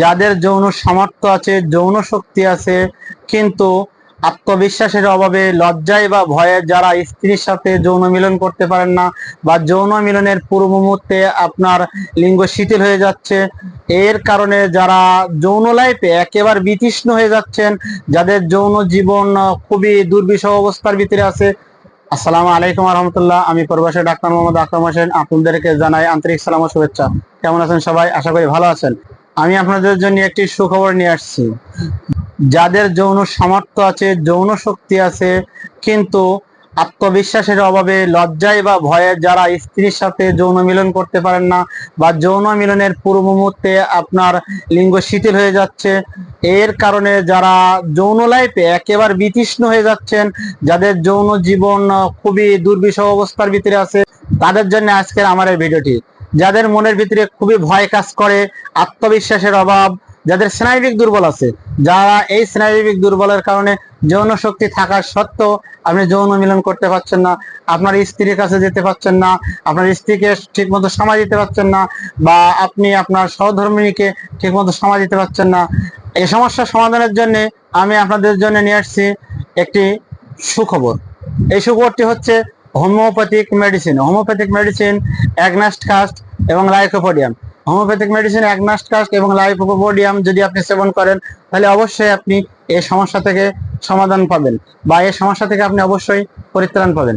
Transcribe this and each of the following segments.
যাদের যৌন সামর্থ্য আছে, যৌন শক্তি আছে, কিন্তু আত্মবিশ্বাসের অভাবে, লজ্জায় বা ভয়ে যারা স্ত্রীর সাথে যৌন মিলন করতে পারেন না বা যৌন মিলনের পূর্ব মুহূর্তে আপনার লিঙ্গ শিথিল হয়ে যাচ্ছে, এর কারণে যারা যৌন লাইফে একেবারে বিতৃষ্ণ হয়ে যাচ্ছেন, যাদের যৌন জীবন খুবই দুর্বিষহ অবস্থার ভিতরে আছে, আসসালামু আলাইকুম রহমতুল্লাহ আমি প্রবাসী ডাক্তার মোহাম্মদ আকরম হোসেন, আপনাদেরকে জানাই আন্তরিক সালাম ও শুভেচ্ছা। কেমন আছেন সবাই? আশা করি ভালো আছেন। আমি আপনাদের জন্য একটি সুখবর নিয়ে আসছি। যাদের যৌন সামর্থ্য আছে, যৌন শক্তি আছে, কিন্তু আত্মবিশ্বাসের অভাবে, লজ্জায় বা ভয়ে যারা স্ত্রীর সাথে যৌন মিলন করতে পারেন না বা যৌন মিলনের পূর্ব মুহূর্তে আপনার লিঙ্গ শিথিল হয়ে যাচ্ছে, এর কারণে যারা যৌন লাইফে একেবারে বিতৃষ্ণ হয়ে যাচ্ছেন, যাদের যৌন জীবন খুবই দুর্বিষহ অবস্থার ভিতরে আছে, তাদের জন্য আজকের আমার এই ভিডিওটি। যাদের মনের ভিতরে খুবই ভয় কাজ করে, আত্মবিশ্বাসের অভাব, যাদের স্নায়বিক দুর্বল আছে, যারা এই স্নায়বিক দুর্বলের কারণে যৌন শক্তি থাকার সত্ত্বেও আপনি যৌন মিলন করতে পারছেন না, আপনার স্ত্রীর কাছে যেতে পারছেন না, আপনার স্ত্রীকে ঠিক মতো সময় দিতে পারছেন না, বা আপনি আপনার সহধর্মিনীকে ঠিক মতো সময় দিতে পারছেন না, এই সমস্যার সমাধানের জন্য আমি আপনাদের জন্য নিয়ে আসছি একটি সুখবর। এই সুখবরটি হচ্ছে homeopathic medicine. Homeopathic medicine agnus castus এবং lycopodium. Homeopathic medicine agnus castus এবং লাইকোপোডিয়াম যদি আপনি সেবন করেন, তাহলে অবশ্যই আপনি এই সমস্যা থেকে সমাধান পাবেন বা এই সমস্যা থেকে আপনি অবশ্যই পরিত্রাণ পাবেন।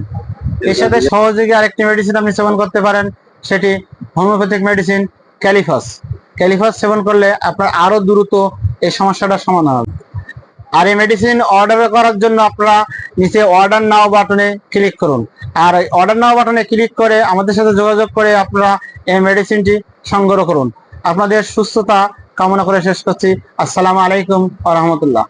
এর সাথে সহযোগী আরেকটি মেডিসিন আপনি সেবন করতে পারেন, সেটি হোমিওপ্যাথিক মেডিসিন ক্যালিফাস। ক্যালিফাস সেবন করলে আপনার আরও দ্রুত এই সমস্যাটার সমাধান হবে। আর এই মেডিসিন অর্ডার করার জন্য আপনারা নিচে অর্ডার নাও বাটনে ক্লিক করুন। আর অর্ডার নাও বাটনে ক্লিক করে আমাদের সাথে যোগাযোগ করে আপনারা এই মেডিসিনটি সংগ্রহ করুন। আপনাদের সুস্থতা কামনা করে শেষ করছি। আসসালামু আলাইকুম আ রহমতুল্লাহ।